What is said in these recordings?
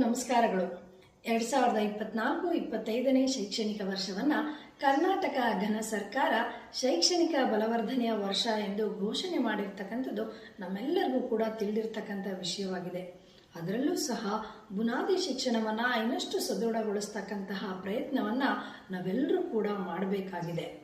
ನಮಸ್ಕಾರಗಳು. ಎರಡ್ ಸಾವಿರದ ಇಪ್ಪತ್ನಾಲ್ಕು ಇಪ್ಪತ್ತೈದನೇ ಶೈಕ್ಷಣಿಕ ವರ್ಷವನ್ನ ಕರ್ನಾಟಕ ಘನ ಸರ್ಕಾರ ಶೈಕ್ಷಣಿಕ ಬಲವರ್ಧನೆಯ ವರ್ಷ ಎಂದು ಘೋಷಣೆ ಮಾಡಿರ್ತಕ್ಕಂಥದ್ದು ನಮ್ಮೆಲ್ಲರಿಗೂ ಕೂಡ ತಿಳಿದಿರ್ತಕ್ಕಂಥ ವಿಷಯವಾಗಿದೆ. ಅದರಲ್ಲೂ ಸಹ ಬುನಾದಿ ಶಿಕ್ಷಣವನ್ನ ಇನ್ನಷ್ಟು ಸದೃಢಗೊಳಿಸ್ತಕ್ಕಂತಹ ಪ್ರಯತ್ನವನ್ನ ನಾವೆಲ್ಲರೂ ಕೂಡ ಮಾಡಬೇಕಾಗಿದೆ.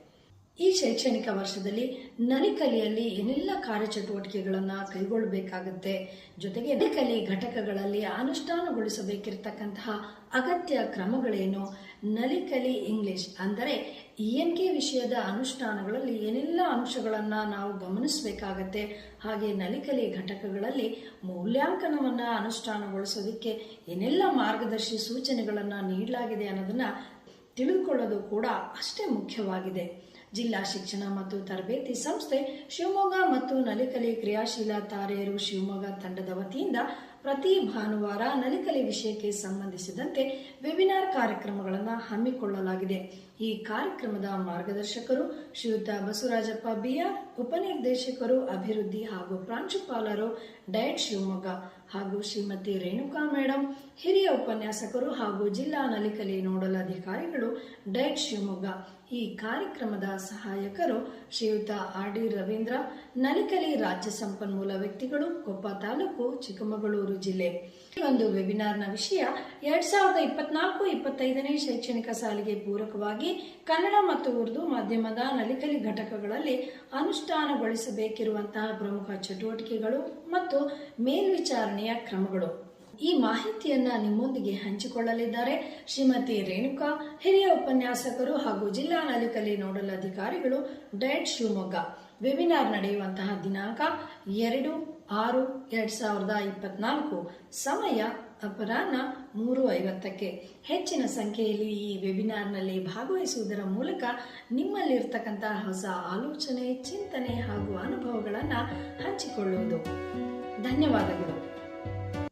ಈ ಶೈಕ್ಷಣಿಕ ವರ್ಷದಲ್ಲಿ ನಲಿಕಲಿಯಲ್ಲಿ ಏನೆಲ್ಲ ಕಾರ್ಯಚಟುವಟಿಕೆಗಳನ್ನು ಕೈಗೊಳ್ಳಬೇಕಾಗುತ್ತೆ? ಜೊತೆಗೆ ನಲಿಕಲಿ ಘಟಕಗಳಲ್ಲಿ ಅನುಷ್ಠಾನಗೊಳಿಸಬೇಕಿರತಕ್ಕಂತಹ ಅಗತ್ಯ ಕ್ರಮಗಳೇನು? ನಲಿಕಲಿ ಇಂಗ್ಲಿಷ್ ಅಂದರೆ ಇ ಎನ್ ಕೆ ವಿಷಯದ ಅನುಷ್ಠಾನಗಳಲ್ಲಿ ಏನೆಲ್ಲ ಅಂಶಗಳನ್ನು ನಾವು ಗಮನಿಸಬೇಕಾಗತ್ತೆ? ಹಾಗೆ ನಲಿಕಲಿ ಘಟಕಗಳಲ್ಲಿ ಮೌಲ್ಯಾಂಕನವನ್ನು ಅನುಷ್ಠಾನಗೊಳಿಸೋದಕ್ಕೆ ಏನೆಲ್ಲ ಮಾರ್ಗದರ್ಶಿ ಸೂಚನೆಗಳನ್ನು ನೀಡಲಾಗಿದೆ ಅನ್ನೋದನ್ನ ತಿಳಿದುಕೊಳ್ಳೋದು ಕೂಡ ಅಷ್ಟೇ ಮುಖ್ಯವಾಗಿದೆ. ಜಿಲ್ಲಾ ಶಿಕ್ಷಣ ಮತ್ತು ತರಬೇತಿ ಸಂಸ್ಥೆ ಶಿವಮೊಗ್ಗ ಮತ್ತು ನಲಿಕಲಿ ಕ್ರಿಯಾಶೀಲ ತಾರೆಯರು ಶಿವಮೊಗ್ಗ ತಂಡದ ವತಿಯಿಂದ ಪ್ರತಿ ಭಾನುವಾರ ನಲಿಕಲಿ ವಿಷಯಕ್ಕೆ ಸಂಬಂಧಿಸಿದಂತೆ ವೆಬಿನಾರ್ ಕಾರ್ಯಕ್ರಮಗಳನ್ನು ಹಮ್ಮಿಕೊಳ್ಳಲಾಗಿದೆ. ಈ ಕಾರ್ಯಕ್ರಮದ ಮಾರ್ಗದರ್ಶಕರು ಶ್ರೀಯುತ ಬಸವರಾಜಪ್ಪ ಬಿಆರ್, ಉಪನಿರ್ದೇಶಕರು ಅಭಿವೃದ್ಧಿ ಹಾಗೂ ಪ್ರಾಂಶುಪಾಲರು ಡಯಟ್ ಶಿವಮೊಗ್ಗ ಹಾಗೂ ಶ್ರೀಮತಿ ರೇಣುಕಾ ಮೇಡಮ್ ಹಿರಿಯ ಉಪನ್ಯಾಸಕರು ಹಾಗೂ ಜಿಲ್ಲಾ ನಲಿಕಲಿ ನೋಡಲ್ ಅಧಿಕಾರಿಗಳು ಡಯಟ್ ಶಿವಮೊಗ್ಗ. ಈ ಕಾರ್ಯಕ್ರಮದ ಸಹಾಯಕರು ಶ್ರೀಯುತ ಆರ್ ಡಿ ರವೀಂದ್ರ ನಲಿಕಲಿ ರಾಜ್ಯ ಸಂಪನ್ಮೂಲ ವ್ಯಕ್ತಿಗಳು ಕೊಪ್ಪ ತಾಲೂಕು ಚಿಕ್ಕಮಗಳೂರು ಜಿಲ್ಲೆ. ಒಂದು ವೆಬಿನಾರ್ನ ವಿಷಯ, ಎರಡ್ ಸಾವಿರದ ಇಪ್ಪತ್ನಾಲ್ಕು ಇಪ್ಪತ್ತೈದನೇ ಶೈಕ್ಷಣಿಕ ಸಾಲಿಗೆ ಪೂರಕವಾಗಿ ಕನ್ನಡ ಮತ್ತು ಉರ್ದು ಮಾಧ್ಯಮದ ನಲಿಕಲಿ ಘಟಕಗಳಲ್ಲಿ ಅನುಷ್ಠಾನಗೊಳಿಸಬೇಕಿರುವಂತಹ ಪ್ರಮುಖ ಚಟುವಟಿಕೆಗಳು ಮತ್ತು ಮೇಲ್ವಿಚಾರಣೆಯ ಕ್ರಮಗಳು. ಈ ಮಾಹಿತಿಯನ್ನ ನಿಮ್ಮೊಂದಿಗೆ ಹಂಚಿಕೊಳ್ಳಲಿದ್ದಾರೆ ಶ್ರೀಮತಿ ರೇಣುಕಾ, ಹಿರಿಯ ಉಪನ್ಯಾಸಕರು ಹಾಗೂ ಜಿಲ್ಲಾ ನಲಿಕಲಿ ನೋಡಲ್ ಅಧಿಕಾರಿಗಳು ಡಯಟ್ ಶಿವಮೊಗ್ಗ. ವೆಬಿನಾರ್ ನಡೆಯುವಂತಹ ದಿನಾಂಕ ಎರಡು ಆರು, ಎರಡ್ ಸಾವಿರದ ಇಪ್ಪತ್ನಾಲ್ಕು ಸಮಯ ಅಪರಾಹ್ನ ಮೂರು ಐವತ್ತಕ್ಕೆ. ಹೆಚ್ಚಿನ ಸಂಖ್ಯೆಯಲ್ಲಿ ಈ ವೆಬಿನಾರ್ನಲ್ಲಿ ಭಾಗವಹಿಸುವುದರ ಮೂಲಕ ನಿಮ್ಮಲ್ಲಿರ್ತಕ್ಕಂತಹ ಹೊಸ ಆಲೋಚನೆ, ಚಿಂತನೆ ಹಾಗೂ ಅನುಭವಗಳನ್ನು ಹಂಚಿಕೊಳ್ಳುವುದು. ಧನ್ಯವಾದಗಳು.